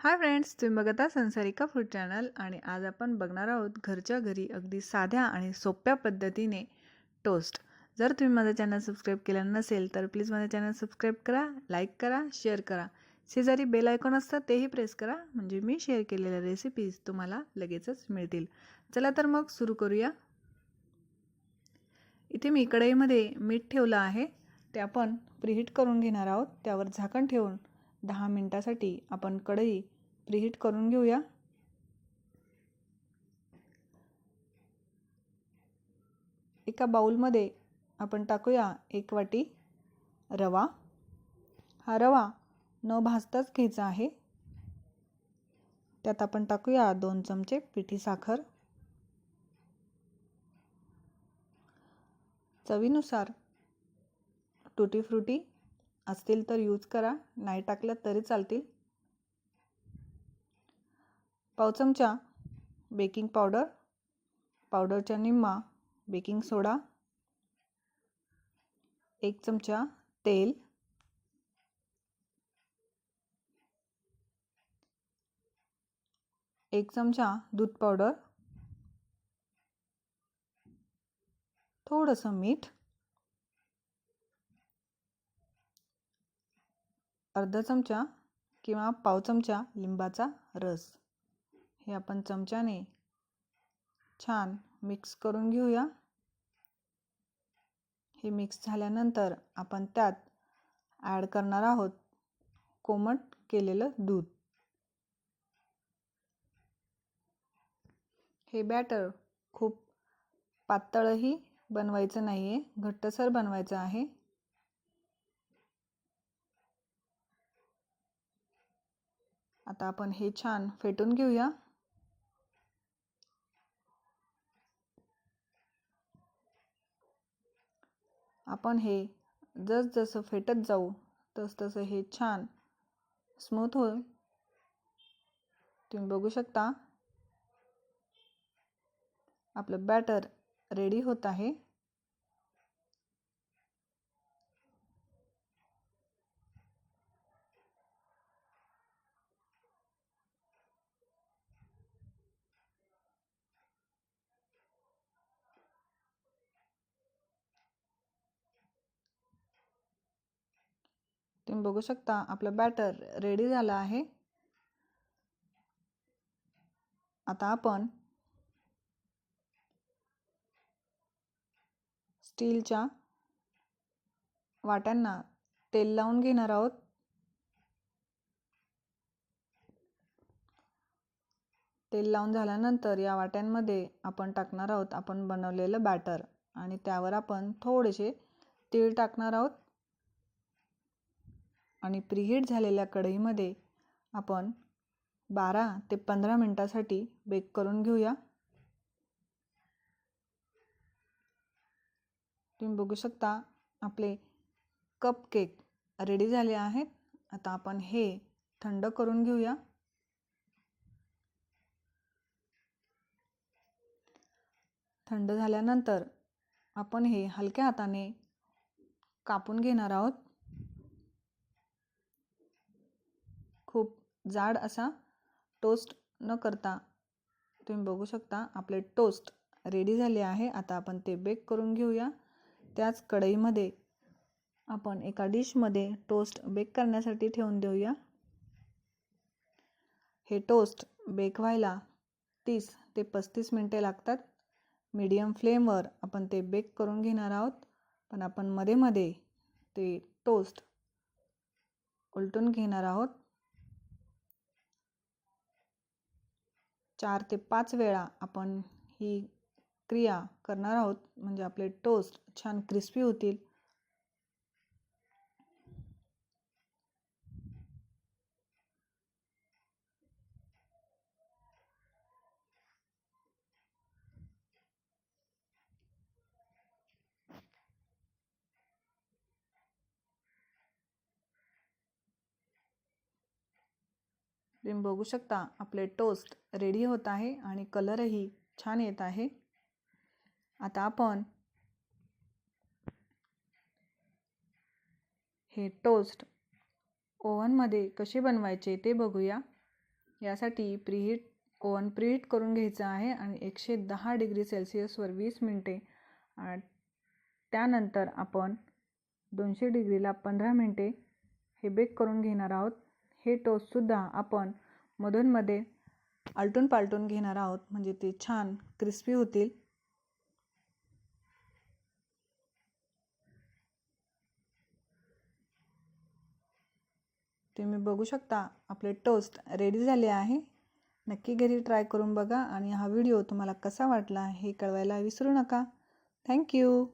Hi friends तुम्ही बघता संसारिका food channel आणि आज आपण बघणार आहोत घरच्या घरी अगदी साध्या आणि सोप्या पद्धतीने टोस्ट. जर तुम्ही माझा चॅनल सबस्क्राईब केलं नसेल तर प्लीज माझा चॅनल सबस्क्राईब करा लाईक करा शेअर करा. शेजारी बेल आयकॉन असतं तेही प्रेस करा. म्हणजे मी शेअर केलेल्या रेसिपीज तुम्हाला लगेचच मिळतील. चला तर मग सुरू करूया. इथे मी कढईमध्ये मीठ ठेवलं आहे. ते आपण प्रिहीट करून घेणार आहोत. त्यावर झाकण ठेवून दहा मिनटासाठी आपण कढई प्रिहीट करून घेऊया. एका बाउलमध्ये आपण टाकूया एक वाटी रवा. हा रवा न भाजताच घ्यायचा आहे. त्यात आपण टाकूया दोन चमचे पिठी साखर. चवीनुसार टुटी फ्रुटी असतील तर यूज करा. नाही टाकलं तरी चालतील. पाव चमचा बेकिंग पावडर पावडरच्या निम्मा बेकिंग सोडा एक चमचा तेल एक चमचा दूध पावडर थोडंसं मीठ अर्धा चमचा किंवा पाव चमचा लिंबाचा रस. हे आपण चमच्याने छान मिक्स करून घेऊया. हे मिक्स झाल्यानंतर आपण त्यात ॲड करणार आहोत कोमट केलेलं दूध. हे बॅटर खूप पातळही बनवायचं नाही आहे घट्टसर बनवायचं आहे. आता आपण हे छान फेटून घेऊया. आपण हे जसजसं फेटत जाऊ तसतसं हे छान स्मूथ होईल. तुम्ही बघू शकता. आपलं बॅटर रेडी होत आहे. तुम्ही बघू शकता आपलं बॅटर रेडी झालं आहे. आता आपण स्टीलच्या वाट्यांना तेल लावून घेणार आहोत. तेल लावून झाल्यानंतर या वाट्यांमध्ये आपण टाकणार आहोत आपण बनवलेलं बॅटर आणि त्यावर आपण थोडेसे तीळ टाकणार आहोत. आणि प्रिहीट झालेल्या कढईमध्ये आपण बारा ते पंधरा मिनटासाठी बेक करून घेऊया. तुम्ही बघू शकता आपले कप केक रेडी झाले आहेत. आता आपण हे थंड करून घेऊया. थंड झाल्यानंतर आपण हे हलक्या हाताने कापून घेणार आहोत. खूप जाड असा टोस्ट न करता तुम्ही बघू शकता आपले टोस्ट रेडी झाले आहे. आता आपण ते बेक करून घेऊया. त्याच कढईमध्ये आपण एका डिशमध्ये टोस्ट बेक करण्यासाठी ठेवून देऊया. हे टोस्ट बेक व्हायला तीस ते पस्तीस मिनटे लागतात. मीडियम फ्लेमवर आपण ते बेक करून घेणार आहोत. पण आपण मध्ये मध्ये ते टोस्ट उलटून घेणार आहोत. चार ते पाच वेळा आपण ही क्रिया करणार आहोत. म्हणजे आपले टोस्ट छान क्रिस्पी होतील. तुम्ही बघू शकता आपले टोस्ट रेडी होत आहे आणि कलरही छान येत आहे. आता आपण हे टोस्ट ओव्हनमध्ये कसे बनवायचे ते बघूया. यासाठी प्रीहीट ओव्हन प्रीहीट करून घ्यायचं आहे आणि एकशे दहा डिग्री सेल्सिअसवर वीस मिनटे. त्यानंतर आपण दोनशे डिग्रीला पंधरा मिनटे हे बेक करून घेणार आहोत. हे टोस्टसुद्धा आपण मधूनमध्ये आलटून पालटून घेणार आहोत. म्हणजे ते छान क्रिस्पी होतील. तुम्ही बघू शकता आपले टोस्ट रेडी झाले आहे. नक्की घरी ट्राय करून बघा आणि हा व्हिडिओ तुम्हाला कसा वाटला हे कळवायला विसरू नका. थँक्यू